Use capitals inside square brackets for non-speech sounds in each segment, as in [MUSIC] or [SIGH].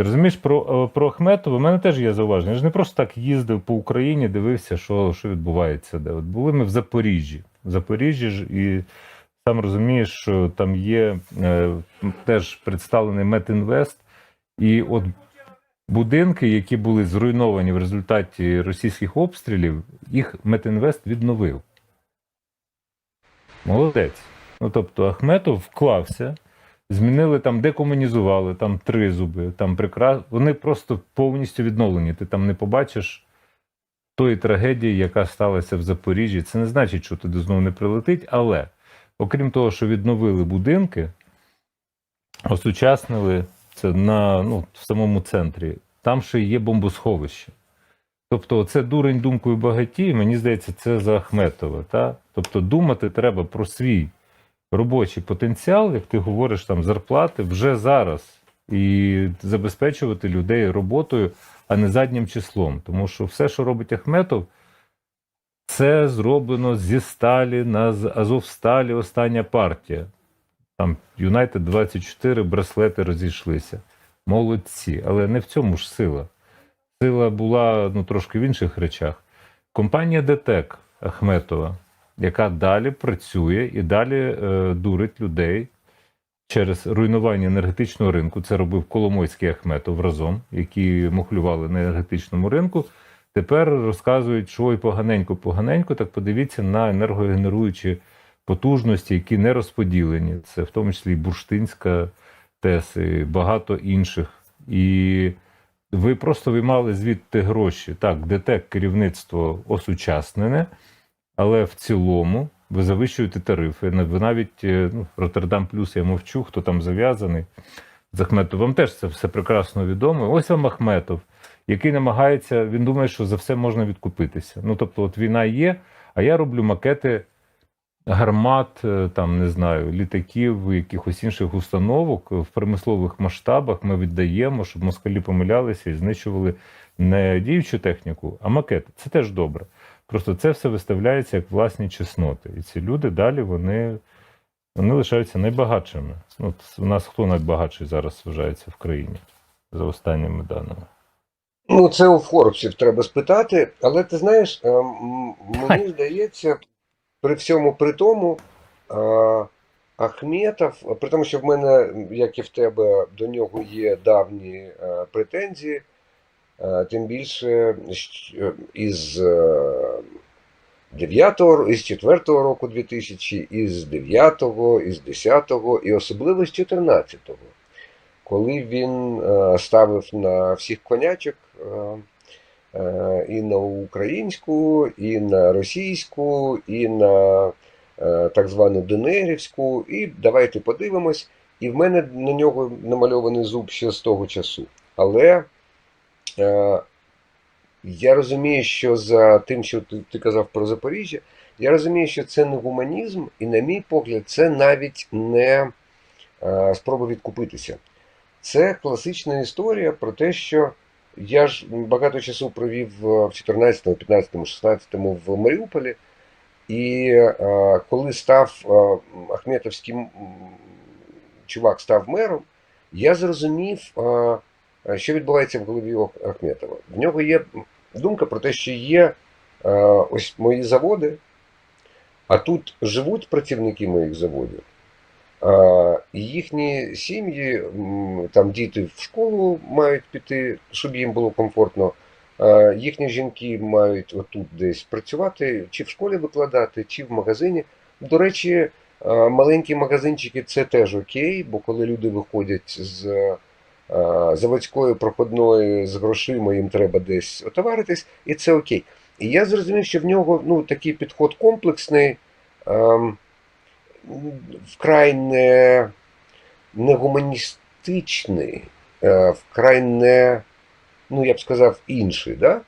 Розумієш, про, е, про Ахметова в мене теж є зауваження. Я ж не просто так їздив по Україні, дивився, що, що відбувається. Де. От були ми в Запоріжжі. В Запоріжжі ж і сам розумієш, що там є е, теж представлений Метінвест, і от будинки, які були зруйновані в результаті російських обстрілів, їх Метінвест відновив. Молодець. Ну тобто Ахметов вклався, змінили там, декомунізували, там три зуби, там прекрас... Вони просто повністю відновлені. Ти там не побачиш тої трагедії, яка сталася в Запоріжжі. Це не значить, що туди знову не прилетить, але окрім того, що відновили будинки, осучаснили це на, ну, в самому центрі, там ще є бомбосховище. Тобто, це дурень думкою багатій, мені здається, це за Ахметова. Та? Тобто думати треба про свій робочий потенціал, як ти говориш, там зарплати вже зараз, і забезпечувати людей роботою, а не заднім числом. Тому що все, що робить Ахметов, це зроблено зі сталі на Азовсталі остання партія. Там Юнайтед 24 браслети розійшлися. Молодці, але не в цьому ж сила. Сила була ну, трошки в інших речах. Компанія ДТЕК Ахметова, яка далі працює і далі е, дурить людей через руйнування енергетичного ринку. Це робив Коломойський Ахметов разом, які мухлювали на енергетичному ринку. Тепер розказують, що ой, поганенько, поганенько. Так подивіться на енергогенеруючі потужності, які не розподілені. Це в тому числі і Бурштинська ТЕС, і багато інших. І ви просто виймали звідти гроші. Так, ДТЕК керівництво осучаснене, але в цілому ви завищуєте тарифи. Ви навіть е, ну, Роттердам Плюс я мовчу, хто там зав'язаний з Ахметом. Вам теж це все прекрасно відомо. Ось вам Ахметов, який намагається, він думає, що за все можна відкупитися. Ну тобто, от війна є, а я роблю макети гармат, е, там не знаю, літаків, якихось інших установок в промислових масштабах ми віддаємо, щоб москалі помилялися і знищували не діючу техніку, а макети. Це теж добре. Просто це все виставляється як власні чесноти. І ці люди далі вони, вони лишаються найбагатшими. Ну, от у нас хто найбагатший зараз вважається в країні за останніми даними? Ну, це у Форбсів треба спитати, але ти знаєш, е, мені здається, при всьому при тому, е, Ахметов, при тому, що в мене, як і в тебе, до нього є давні е, претензії, тим більше із 9-го, із 4-го року 2000, із 9-го, із 10-го і особливо з 14-го коли він е, ставив на всіх конячок е, е, і на українську, і на російську, і на е, так звану Денерівську, і давайте подивимось. І в мене на нього намальований зуб ще з того часу. Але е, я розумію, що за тим, що ти, ти казав про Запоріжжя, я розумію, що це не гуманізм, і, на мій погляд, це навіть не е, спроба відкупитися. Це класична історія про те, що я ж багато часу провів в 14, 15, 16 в Маріуполі, і е, коли став е, Ахметовський чувак став мером, я зрозумів, е, що відбувається в голові Ахметова. В нього є думка про те, що є е, ось мої заводи, а тут живуть працівники моїх заводів. А, І їхні сім'ї, там діти в школу мають піти, щоб їм було комфортно. Їхні жінки мають отут десь працювати, чи в школі викладати, чи в магазині. До речі, маленькі магазинчики це теж окей, бо коли люди виходять з а, заводської проходної з грошима, їм треба десь отоваритись, і це окей. І я зрозумів, що в нього ну, такий підход комплексний. ем, вкрай не, не гуманістичний, е, вкрай не, ну я б сказав, інший. Да?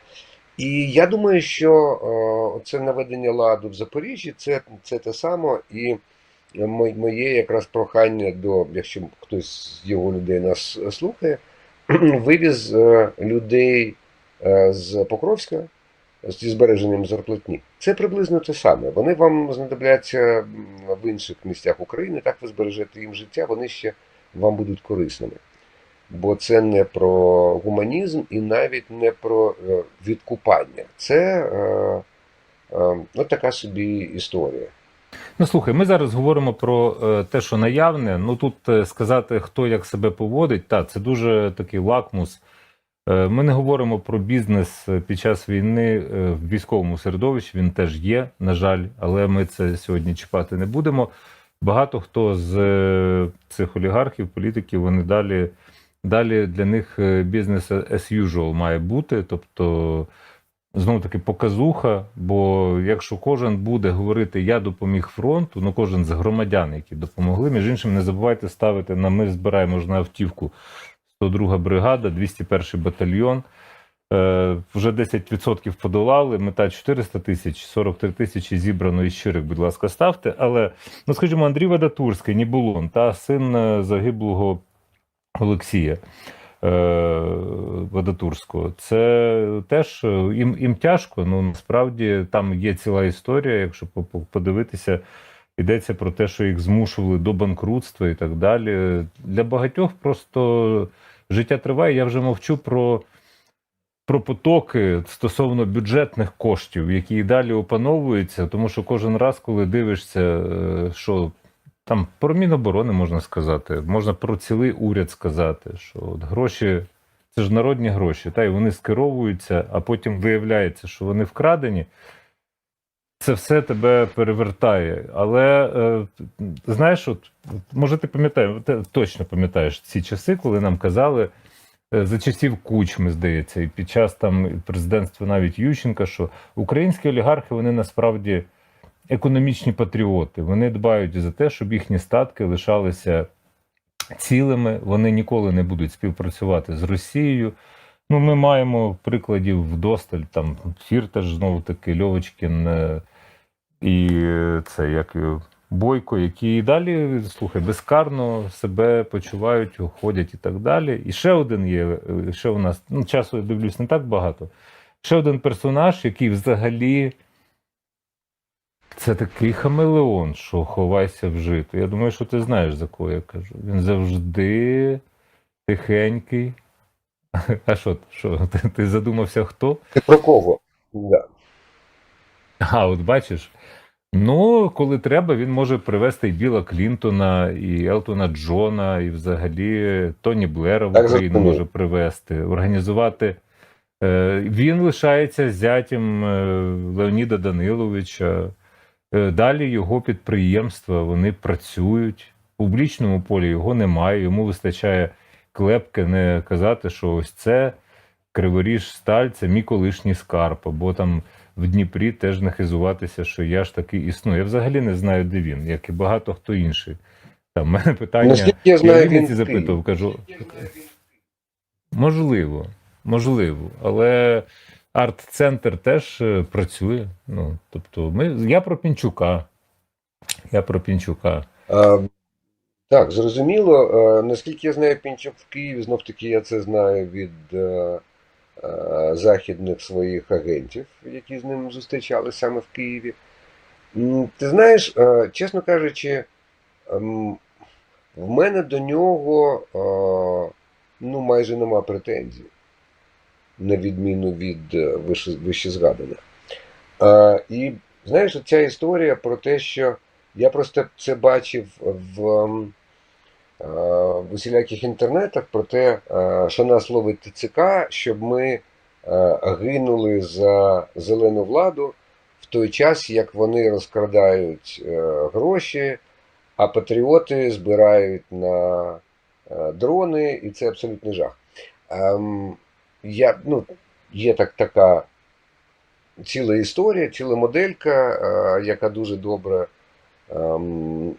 І я думаю, що е, це наведення ладу в Запоріжжі це, це те саме. І моє якраз прохання до, якщо хтось з його людей нас слухає, [CLEARS THROAT] вивіз е, людей е, з Покровська зі збереженням зарплатні. Це приблизно те саме. Вони вам знадобляться в інших місцях України, так ви збережете їм життя, вони ще вам будуть корисними. бо це не про гуманізм і навіть не про е, відкупання. Це е, е, ну, така собі історія. Ну слухай, ми зараз говоримо про е, те, що наявне. Ну тут е, сказати, хто як себе поводить, та це дуже такий лакмус. Е, Ми не говоримо про бізнес під час війни в військовому середовищі. Він теж є, на жаль, але ми це сьогодні чіпати не будемо. Багато хто з цих олігархів, політиків, вони далі, далі для них бізнес as usual має бути. Тобто, знову таки показуха. Бо якщо кожен буде говорити Я допоміг фронту, ну кожен з громадян, які допомогли, між іншим, не забувайте ставити на ми збираємо ж на автівку 102 бригада, 201 батальйон. Е, вже 10% подолали, мета 400 тисяч, 43 тисячі зібрано із щирих, будь ласка, ставте. Але, ну скажімо, Андрій Вадатурський, Нібулон, та син е, загиблого Олексія Вадатурського, це теж е, їм, їм тяжко. Ну насправді там є ціла історія, якщо по- по- подивитися. Йдеться про те, що їх змушували до банкрутства і так далі. Для багатьох просто життя триває. Я вже мовчу про, про потоки стосовно бюджетних коштів, які і далі опановуються, тому що кожен раз, коли дивишся, е, що там про Міноборони можна сказати, можна про цілий уряд сказати, що от гроші це ж народні гроші, та й вони скеровуються, а потім виявляється, що вони вкрадені. Це все тебе перевертає. Але е, знаєш, от може ти пам'ятаєш, ти точно пам'ятаєш ці часи, коли нам казали е, за часів Кучми, здається, і під час там президентства навіть Ющенка, що українські олігархи вони насправді економічні патріоти. Вони дбають за те, щоб їхні статки лишалися цілими. Вони ніколи не будуть співпрацювати з Росією. Ну, ми маємо прикладів вдосталь, там Фірташ, знову таки, Льовочкін е, і це як Бойко, які і далі, слухай, безкарно себе почувають, ходять і так далі. І ще один є, е, ще у нас, ну, часу я дивлюсь не так багато. Ще один персонаж, який взагалі. Це такий хамелеон, що ховайся в жито. Я думаю, що ти знаєш, за кого я кажу. Він завжди тихенький. [LAUGHS] А що, що ти, ти задумався хто? Ти про кого? Да. А, от бачиш. Ну, коли треба, він може привезти і Біла Клінтона, і Елтона Джона, і взагалі Тоні Блера в Україну може привезти, організувати. Е, Він лишається зятям е, Леоніда Даниловича. Е, Далі його підприємства вони працюють. В публічному полі його немає. Йому вистачає клепки не казати, що ось це Криворіж Сталь, це мій колишній скарб, або там в Дніпрі теж не хизуватися, що я ж таки існую. Я взагалі не знаю, де він, як і багато хто інший. Там в мене питання. Наскільки я знаю, в він запитував, кажу. Можливо, можливо, але арт-центр теж е, працює. Ну, тобто, ми, я про Пінчука. Я про Пінчука. А, так, зрозуміло. Е, Наскільки я знаю, Пінчук в Києві, знов таки я це знаю від е, е, західних своїх агентів, які з ним зустрічали саме в Києві. Ти знаєш, е, чесно кажучи, ем, в мене до нього е, ну, майже нема претензій, на відміну від е, вище, вище згаданих. Е, І знаєш, ця історія про те, що я просто це бачив в, ем, в усіляких інтернетах про те, що нас ловить ТЦК, щоб ми гинули за зелену владу в той час, як вони розкрадають е, гроші, а патріоти збирають на е, дрони, і це абсолютний жах. Я, ну, є так, така ціла історія, ціла моделька, е, яка дуже добре ем,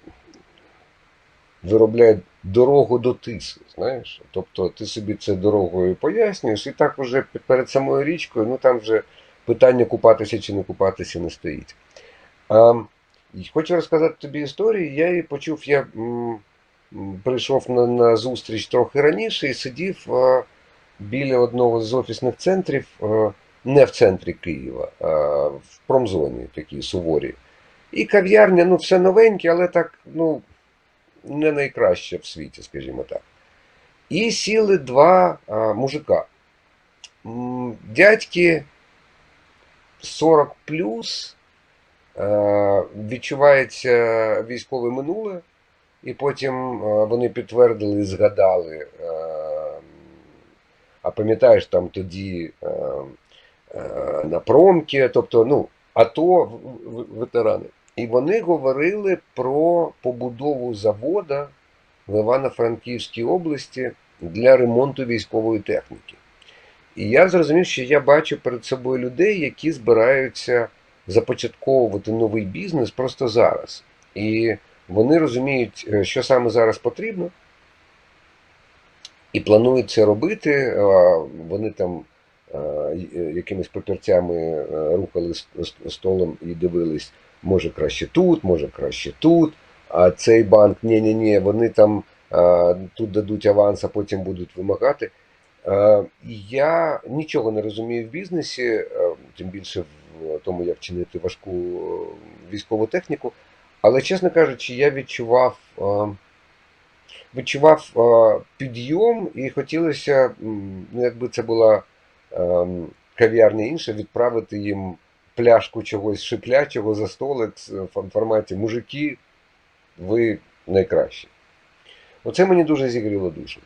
виробляє дорогу до тиси. Знаєш? Тобто ти собі це дорогою пояснюєш, і так уже перед самою річкою, ну там вже питання купатися чи не купатися не стоїть. Ем, хочу розказати тобі історію. Я її почув, я м, прийшов на, на зустріч трохи раніше і сидів е, біля одного з офісних центрів, е, не в центрі Києва, а в промзоні такій суворій. І кав'ярня, ну, все новеньке, але так, ну, не найкраще в світі, скажімо так. І сіли два а, мужика. Дядьки 40 плюс, е, відчувається військове минуле, і потім е, вони підтвердили і згадали. е, А пам'ятаєш, там тоді е, е, на промки, тобто, ну, АТО ветерани. І вони говорили про побудову завода в Івано-Франківській області для ремонту військової техніки. І я зрозумів, що я бачу перед собою людей, які збираються започатковувати новий бізнес просто зараз. І вони розуміють, е, що саме зараз потрібно, і планують це робити. Вони там е, якимись папірцями е, рухали столом і дивились, може краще тут, може краще тут. А цей банк, ні-ні-ні, вони там тут дадуть аванс, а потім будуть вимагати. Я нічого не розумію в бізнесі, тим більше в тому, як чинити важку е, військову техніку. Але, чесно кажучи, я відчував, відчував е, підйом і хотілося, ну, якби це була ем, кав'ярня інша, відправити їм пляшку чогось шиплячого за столик в форматі мужики, ви найкращі. Оце мені дуже зігріло душу.